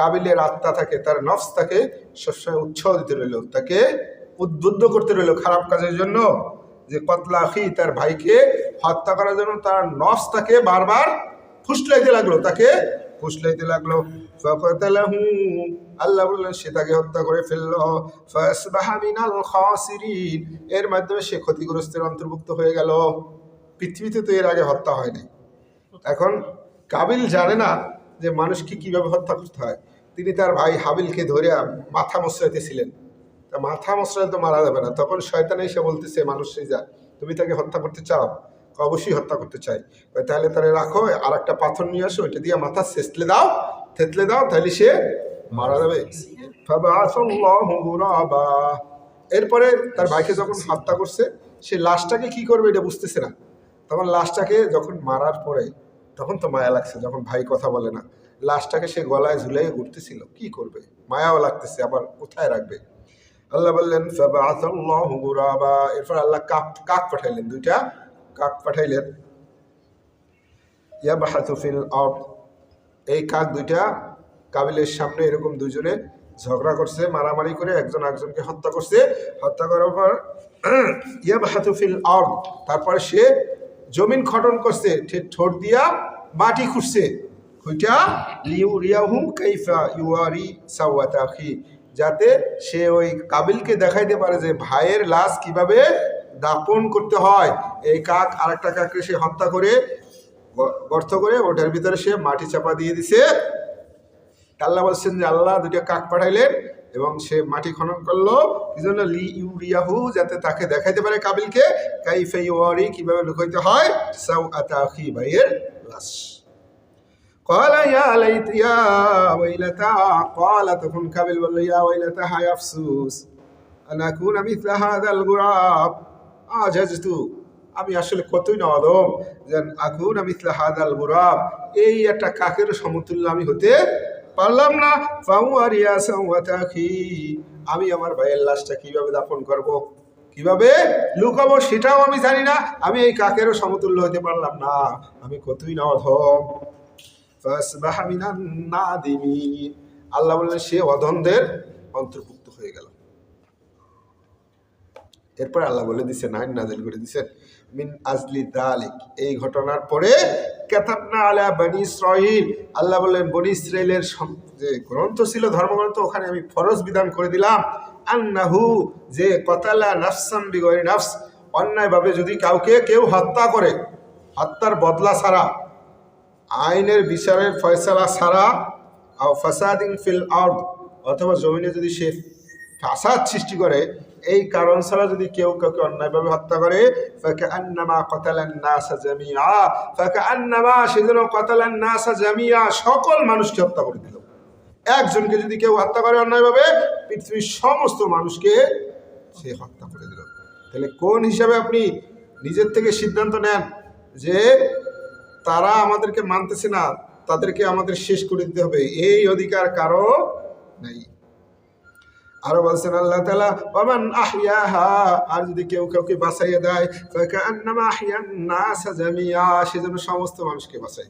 কাবিলের আত্মা থাকে, তার নফস তাকে সবসময় উৎসাহ দিতে রইল, তাকে উদ্বুদ্ধ করতে রইল খারাপ কাজের জন্য। যে কতলা আখি তার ভাইকে হত্যা করার জন্য তার নফস তাকে বারবার ফুসলাইতে লাগল, তাকে ফুসলাইতে লাগল। আল্লাহ বললেন, সে তাকে হত্যা করে ফেলল। এর মাধ্যমে সে ক্ষতিগ্রস্তের অন্তর্ভুক্ত হয়ে গেল। পৃথিবীতে তো এর আগে হত্যা হয়নি এখন কাবিল জানে না যে মানুষকে কীভাবে হত্যা করতে হয়। তিনি তার ভাই হাবিলকে ধরে মাথা মশরাইতেছিলেন তা মাথা মশরাই তো মারা যাবে না। তখন শয়তান এসে বলতেছে, মানুষ যা, তুমি তাকে হত্যা করতে চাও? অবশ্যই হত্যা করতে চাই। তাহলে তাহলে রাখো আর একটা পাথর নিয়ে আসো ওইটা দিয়ে মাথা ছেঁচলে দাও, থেতলে দাও, তাহলে সে মারা যাবে। এরপরে তার ভাইকে যখন হত্যা করছে, সে লাশটাকে কি করবে এটা বুঝতেছে না। তখন লাশটাকে যখন মারার পরে, তখন তো মায়া লাগছে, যখন ভাই কথা বলে না। লাশটাকে সে গলায় ঝুলাই ঘুরতেছিল। কি করবে? মায়াও লাগতেছে, আবার কোথায় রাখবে? আল্লাহ বললেন। এরপর আল্লাহ কাক কাক পাঠাইলেন, দুইটা কাক পাঠাইলেন। ইয়াবাহাতু ফিল আরদ, এই কাক দুইটা কাবিলের সামনে এরকম দুজনে ঝগড়া করছে, মারামারি করে একজন একজনকে হত্যা করছে। হত্যা করার পর ইয়াবাহাতু ফিল আরদ, তারপরে সে জমিন খটন করছে ঠোঁট দিয়া মাটি খুঁড়ছে। খুঁটা লিউ রিয়াহু কাইফা ইউয়ারি সাওয়াত আখি যাতে সে ওই কাবিলকে দেখাইতে পারে যে ভাইয়ের লাশ কীভাবে দাপন করতে হয় এই কাক আরেকটা কাককে সে হত্যা করে গর্ত করে ওটার ভিতরে সে মাটি চাপা দিয়ে দিছে আল্লাহ বলছেন যে আল্লাহ দুটো কাক পাঠাইলেন এবং সে মাটি খনন করল কি জন্য লি ইউরিয়াহু যাতে তাকে দেখাইতে পারে কাবিলকে কাইফে ইউয়ারি কীভাবে লুকাইতে হয় সাউ আতাখি ভাইয়ের লাশ قال يا ليت يا ويلتا قال তখন কাবিল বলল ইয়া ওয়াইলাতা হায় আফসোস আন আকুনা মিথলা হাদাল গুরাব আজাজতু আমি আসলে কতই না অদম যে আকুনা মিথলা হাদাল গুরাব এই একটা কাকের সমতুল্য আমি হতে পারলাম না ফাউ আর ইয়া সাওয়াতাখি আমি আমার ভাইয়ের লাশটা কিভাবে দাফন করব কিভাবে লুকাবো সেটাও আমি জানি না আমি এই কাকেরও সমতুল্য হতে পারলাম না আমি কতই না অধম ফাসবাহ মিনান নাদিমিন আল্লাহ বললেন, সে অধমদের অন্তর্ভুক্ত হয়ে গেল। এরপর আল্লাহ বলে দিছে নাইন নাজিল করে দিছেন, মিন আজলি দালিক। এই ঘটনার পরে কাতাবনা আলা বনি ইসরাইল আল্লাহ বললেন, বনি ইসরাইলের যে গ্রন্থ ছিল, ধর্মগ্রন্থ, ওখানে আমি ফরজ বিধান করে দিলাম। আন্নাহু, যে কতালা নাফসাম বিগরি নাফস, অন্যায়ভাবে যদি কাউকে কেউ হত্যা করে, হত্যার বদলা ছাড়া আইনের বিচারের ফয়সালা ছাড়া আও ফাসাদিন ফিল আউট অথবা জমিনে যদি সে ফাসাদ সৃষ্টি করে, এই কারণ ছাড়া যদি কেউ কাউকে অন্যায়ভাবে হত্যা করে আন্নামা জামিয়া আন্নামা জামিয়া সকল মানুষকে হত্যা করে দিল। একজনকে যদি কেউ হত্যা করে অন্যায়ভাবে, পৃথিবীর সমস্ত মানুষকে সে হত্যা করে দিল। তাহলে কোন হিসাবে আপনি নিজের থেকে সিদ্ধান্ত নেন যে তারা আমাদেরকে মানতেছে না, তাদেরকে আমাদের শেষ করে দিতে হবে। এই অধিকার কারও নাই। আরও বলছেন, আল্লাহ তালা বাবান আহিয়াহা আর যদি কেউ কাউকে বাঁচাইয়া দেয় সে যেন সমস্ত মানুষকে বাঁচাই দিল